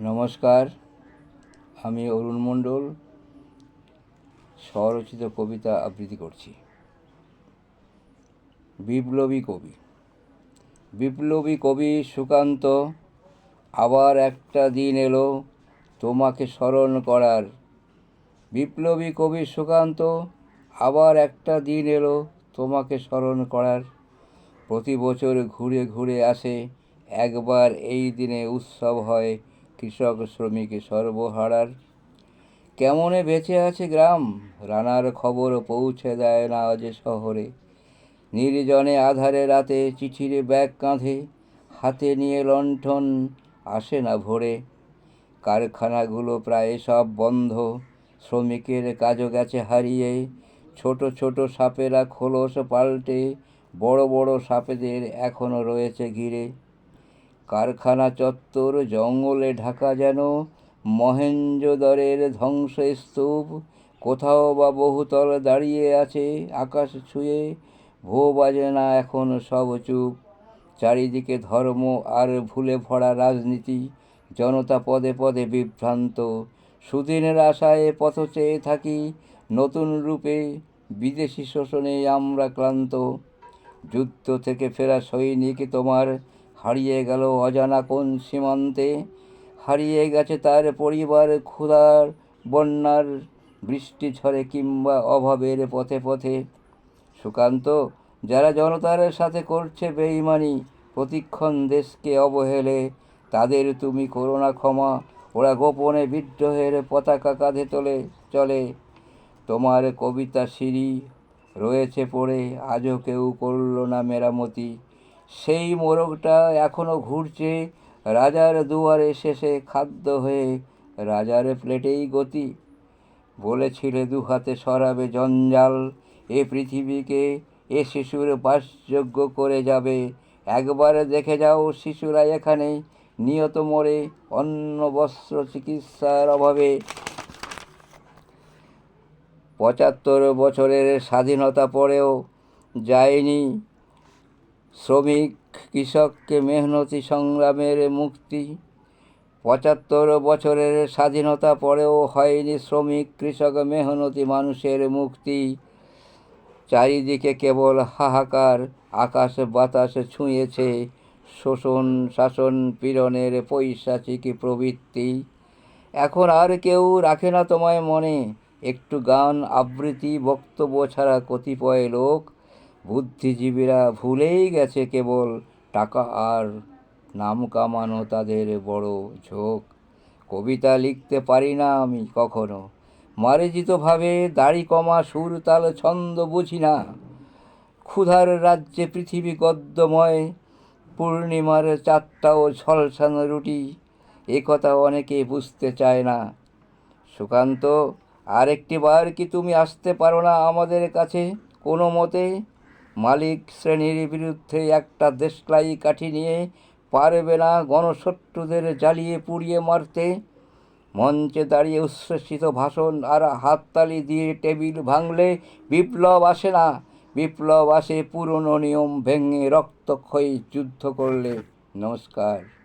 নমস্কার, আমি অরুণ মণ্ডল, স্বরচিত কবিতা আবৃত্তি করছি। বিপ্লবী কবি। বিপ্লবী কবি সুকান্ত, আবার একটা দিন এলো তোমাকে স্মরণ করার। বিপ্লবী কবি সুকান্ত, আবার একটা দিন এলো তোমাকে স্মরণ করার। প্রতি বছর ঘুরে ঘুরে আসে একবার এই দিনে উৎসব হয় কৃষক শ্রমিক সর্বহারার। কেমনে বেঁচে আছে গ্রাম? রানার খবর পৌঁছে দেয় না আজ শহরে। নির্জনে আধারে রাতে চিঠির ব্যাগ কাঁধে, হাতে নিয়ে লণ্ঠন আসে না ভোরে। কারখানাগুলো প্রায় সব বন্ধ, শ্রমিকের কাজও গেছে হারিয়ে। ছোট ছোট সাপেরা খোলস পাল্টে, বড় বড় সাপেদের এখনও রয়েছে ঘিরে। কারখানা চত্বর জঙ্গলে ঢাকা যেন, মহেঞ্জোদরের ধ্বংসস্তূপ। কোথাও বা বহুতল দাঁড়িয়ে আছে আকাশ ছুঁয়ে, ভো বাজে না এখন সব চুপ। চারিদিকে ধর্ম আর ভুলে ভরা রাজনীতি, জনতা পদে পদে বিভ্রান্ত। সুদিনের আশায় পথ চেয়ে থাকি, নতুন রূপে বিদেশি শোষণে আমরা ক্লান্ত। যুদ্ধ থেকে ফেরা সৈনিক তোমার হারিয়ে গেল অজানা কোন সীমান্তে। হারিয়ে গেছে তার পরিবার, ক্ষুধার বন্যার বৃষ্টি ঝড়ে কিংবা অভাবের পথে পথে। সুকান্ত, যারা জনতার সাথে করছে বেইমানি, প্রতিক্ষণ দেশকে অবহেলে, তাদের তুমি করোনা ক্ষমা, ওরা গোপনে বিদ্রোহের পতাকা কাঁধে তোলে, চলে। তোমার কবিতা সিঁড়ি রয়েছে পড়ে, আজও কেউ করল না মেরামতি। সেই মোরগটা এখনও ঘুরছে রাজার দুয়ারে শেষে খাদ্য হয়ে রাজার প্লেটেই গতি। বলেছিলে দু হাতে সরাবে জঞ্জাল, এ পৃথিবীকে এ শিশুর বাসযোগ্য করে যাবে। একবারে দেখে যাও শিশুরা এখানে, নিয়ত মরে অন্ন বস্ত্র চিকিৎসার অভাবে। পঁচাত্তর বছরের স্বাধীনতা পরেও যায়নি শ্রমিক, কৃষককে মেহনতি সংগ্রামের মুক্তি। পঁচাত্তর বছরের স্বাধীনতা পরেও হয়নি শ্রমিক, কৃষক, মেহনতি মানুষের মুক্তি। চারিদিকে কেবল হাহাকার, আকাশ বাতাস ছুঁয়েছে। শোষণ, শাসন পীড়নের পৈশাচিক প্রবৃত্তি। এখন আর কেউ রাখে না তোমায় মনে। একটু গান, আবৃত্তি, বক্তব্য ছাড়া কতিপয় লোক বুদ্ধিজীবীরা ভুলেই গেছে কেবল টাকা আর নাম কামানো তাদের বড় ঝোঁক। কবিতা লিখতে পারি না আমি কখনো। মার্জিতভাবে দাড়ি কমা, সুর তাল ছন্দ বুঝি না। ক্ষুধার রাজ্যে পৃথিবী গদ্যময়, পূর্ণিমার চারটা ও ঝলসানো রুটি, এ কথা অনেকে বুঝতে চায় না। সুকান্ত আরেকটি বার কি তুমি আসতে পারো না আমাদের কাছে কোনো মতে? মালিক শ্রেণির বিরুদ্ধে একটা দেশলাই কাঠি নিয়ে পারবে না গণশত্রুদের জ্বালিয়ে পুড়িয়ে মারতে। মঞ্চে দাঁড়িয়ে উচ্ছ্বসিত ভাষণ আর হাততালি দিয়ে টেবিল ভাঙলে বিপ্লব আসে না। বিপ্লব আসে পুরনো নিয়ম ভেঙে রক্তক্ষয়ী যুদ্ধ করলে। নমস্কার।